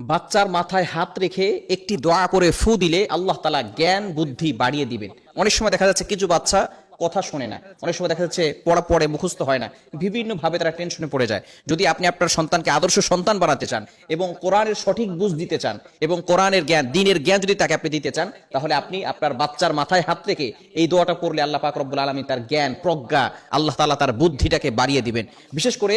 বাচ্চার মাথায় হাত রেখে একটি দোয়া করে ফু দিলে আল্লাহ তালা জ্ঞান, বুদ্ধি বাড়িয়ে দিবেন। অনেক সময় দেখা যাচ্ছে কিছু বাচ্চা কথা শোনে না। অনেক সময় দেখা যাচ্ছে পড়া পড়ে মুখস্থ হয় না। বিভিন্নভাবে তারা টেনশনে পড়ে যায়। যদি আপনি আপনার সন্তানকে আদর্শ সন্তান বানাতে চান এবং কোরআনের সঠিক বুঝ দিতে চান এবং কোরআনের জ্ঞান, দিনের জ্ঞান যদি তাকে আপনি দিতে চান, তাহলে আপনি আপনার বাচ্চার মাথায় হাত রেখে এই দোয়াটা পড়লে আল্লাহ পাক রব্বুল আলমী তার জ্ঞান, প্রজ্ঞা, আল্লাহ তালা তার বুদ্ধিটাকে বাড়িয়ে দিবেন। বিশেষ করে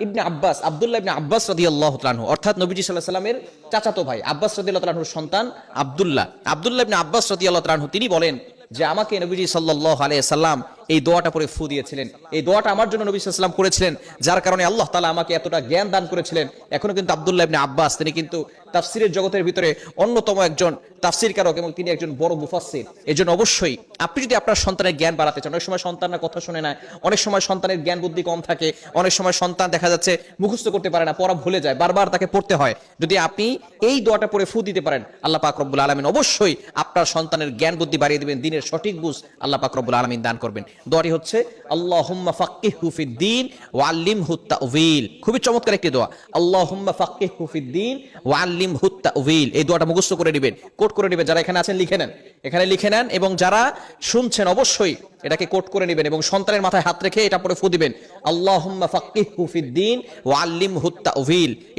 ইবনে আব্বাস, আব্দুল্লাহ ইবনে আব্বাস রাদিয়াল্লাহু তাআলা অর্থাৎ নবীজি সাল্লাহ সাল্লামের চাচাতো ভাই, আব্বাস রাদিয়াল্লাহু তাআলার সন্তান আব্দুল্লাহ। আব্দুল্লাহ ইবনে আব্বাস রাদিয়াল্লাহু তাআলা তিনি বলেন যে, আমাকে নবীজি সাল্লাল্লাহু আলাইহি সাল্লাম এই দোয়াটা পরে ফু দিয়েছিলেন। এই দোয়াটা আমার জন্য নবী সাল্লাম করেছিলেন, যার কারণে আল্লাহ তাআলা আমাকে এতটা জ্ঞান দান করেছিলেন। এখনও কিন্তু আব্দুল্লাহ ইবনে আব্বাস, তিনি কিন্তু তাফসিরের জগতের ভিতরে অন্যতম একজন তাফসির কারক এবং তিনি একজন বড় মুফাসসির। এজন্য অবশ্যই আপনি যদি আপনার সন্তানের জ্ঞান বাড়াতে চান, অনেক সময় সন্তানরা কথা শুনে না, অনেক সময় সন্তানের জ্ঞান বুদ্ধি কম থাকে, অনেক সময় সন্তান দেখা যাচ্ছে মুখস্থ করতে পারে না, পড়া ভুলে যায়, বারবার তাকে পড়তে হয়। যদি আপনি এই দোয়াটা পরে ফু দিতে পারেন, আল্লাহ পাক রব্বুল আলামিন অবশ্যই আপনার সন্তানের জ্ঞান বুদ্ধি বাড়িয়ে দিবেন, দিনের সঠিক বুঝ আল্লাহ পাক রব্বুল আলামিন দান করবেন। দোয়াটি হচ্ছে আল্লাহ ফাক্কিহু ফিদ্দিন ওয়া আল্লিমহু তাউযিল খুবই চমৎকার একটি দোয়া। আল্লাহুম্মা ফাক্কি হুফিদ্দিন ওয়াল্লিম হুত্তা তাউযিল এই দোয়াটা মুখস্থ করে নেবেন, কোট করে নেবেন। যারা এখানে আছেন, লিখে নেন। এখানে লিখে নেন এবং যারা শুনছেন, অবশ্যই এটাকে কোট করে নেবেন এবং সন্তানের মাথায় হাত রেখে এটা পরে ফু দিবেন। আল্লাহ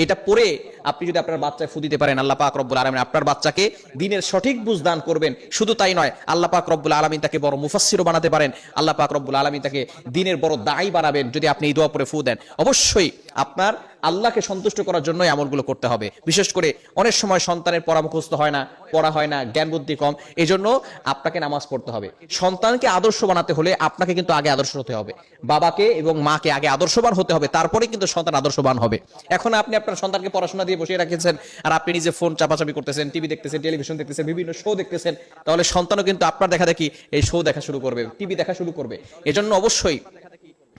এটা পরে আপনি যদি আপনার বাচ্চায় ফু দিতে পারেন, আল্লাহ পাক রব্বুল আলামিন আপনার বাচ্চাকে দিনের সঠিক বুঝ দান করবেন। শুধু তাই নয়, আল্লাহ পাক রব্বুল আলামিন তাকে বড় মুফাসসিরও বানাতে পারেন। আল্লাহ পাক রব্বুল আলামিন তাকে দিনের বড় দায়ী বানাবেন যদি আপনি এই দোয়া পরে ফু দেন। অবশ্যই আপনার আল্লাহকে সন্তুষ্ট করার জন্য এই আমলগুলো করতে হবে। বিশেষ করে অনেক সময় সন্তানের পরামুখস্থ হয় না, পড়া হয় না, জ্ঞান বুদ্ধি কম এই জন্য আপনাকে নামাজ পড়তে হবে। সন্তানকে আদর্শ বানাতে হলে আপনাকে কিন্তু আগে আদর্শ হতে হবে। বাবাকে এবং মাকে আগে আদর্শবান হতে হবে তারপরে কিন্তু সন্তান আদর্শবান হবে। এখন আপনি আপনার সন্তানকে পড়াশোনা দিয়ে বসিয়ে রাখেছেন আর আপনি নিজে ফোন চাপাচাপি করতেছেন, টিভি দেখতেছেন, টেলিভিশন দেখতেছেন, বিভিন্ন শো দেখতেছেন, তাহলে সন্তানও কিন্তু আপনার দেখা দেখি এই শো দেখা শুরু করবে, টিভি দেখা শুরু করবে। এজন্য অবশ্যই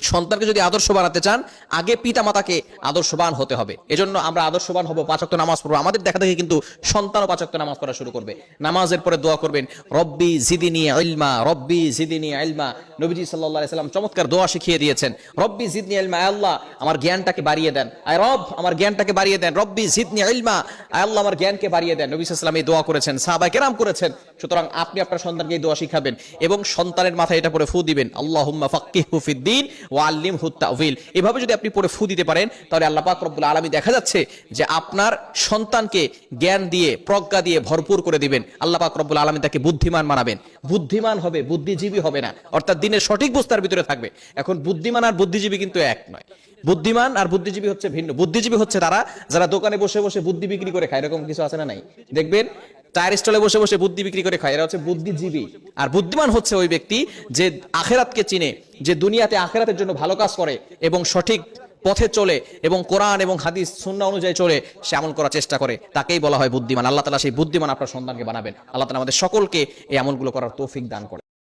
সন্তানকে যদি আদর্শ বানাতে চান, আগে পিতা মাতাকে আদর্শবান হতে হবে। এজন্য আমরা আদর্শবান হব পাঁচক্ত নামাজ পড়ব। আমাদের দেখা দেখে কিন্তু সন্তানও পাঁচক্ত নামাজ পড়া শুরু করবে। নামাজের পরে দোয়া করবেন, রব্বি জিদিনি ইলমা, রব্বি জিদিনি ইলমা। নবীজি আলাইহি সাল্লাম চমৎকার দোয়া শিখিয়ে দিয়েছেন, রব্বি জিদনি ইলমা, আয় আল্লাহ আমার জ্ঞানটাকে বাড়িয়ে দেন। আয় রব, আমার জ্ঞানটাকে বাড়িয়ে দেন। রব্বি জিদনি ইলমা, আয় আল্লাহ আমার জ্ঞানকে বাড়িয়ে দেন। নবী সাল্লাম এই দোয়া করেছেন, সাহাবায়ে কেরাম করেছেন। সুতরাং আপনি আপনার সন্তানকে এই দোয়া শিখাবেন এবং সন্তানের মাথায় এটা পরে ফু দিবেন, আল্লাহুম্মা ফাক্কিহু ফিদ্দিন ওয়া আল্লিমহু তাউযিল এভাবে যদি আপনি পরে ফু দিতে পারেন, তাহলে আল্লাহ পাক রব্বুল আলামিন দেখা যাচ্ছে যে আপনার সন্তানকে জ্ঞান দিয়ে, প্রজ্ঞা দিয়ে ভরপুর করে দিবেন। আল্লাহ পাক রব্বুল আলামিন তাকে বুদ্ধিমান মানাবেন। বুদ্ধিমান হবে, বুদ্ধিজীবী হবে না। অর্থাৎ দিনের সঠিক বস্তার ভিতরে থাকবে। এখন বুদ্ধিমান আর বুদ্ধিজীবী কিন্তু এক নয়। বুদ্ধিমান আর বুদ্ধিজীবী হচ্ছে ভিন্ন। বুদ্ধিজীবী হচ্ছে তারা, যারা দোকানে বসে বসে বুদ্ধি বিক্রি করে খায়। এরকম কিছু আছে না নাই? দেখবেন চায়ের স্টলে বসে বসে বুদ্ধি বিক্রি করে খায়। এরা হচ্ছে বুদ্ধিজীবী। আর বুদ্ধিমান হচ্ছে ওই ব্যক্তি যে আখেরাতকে চিনে, যে দুনিয়াতে আখেরাতের জন্য ভালো কাজ করে এবং সঠিক পথে চলে এবং কোরআন এবং হাদিস, সুন্না অনুযায়ী চলে, সে আমল করার চেষ্টা করে। তাকেই বলা হয় বুদ্ধিমান। আল্লাহ তালা সেই বুদ্ধিমান আপনার সন্তানকে বানাবেন। আল্লাহ তালা আমাদের সকলকে এই আমলগুলো করার তৌফিক দান করে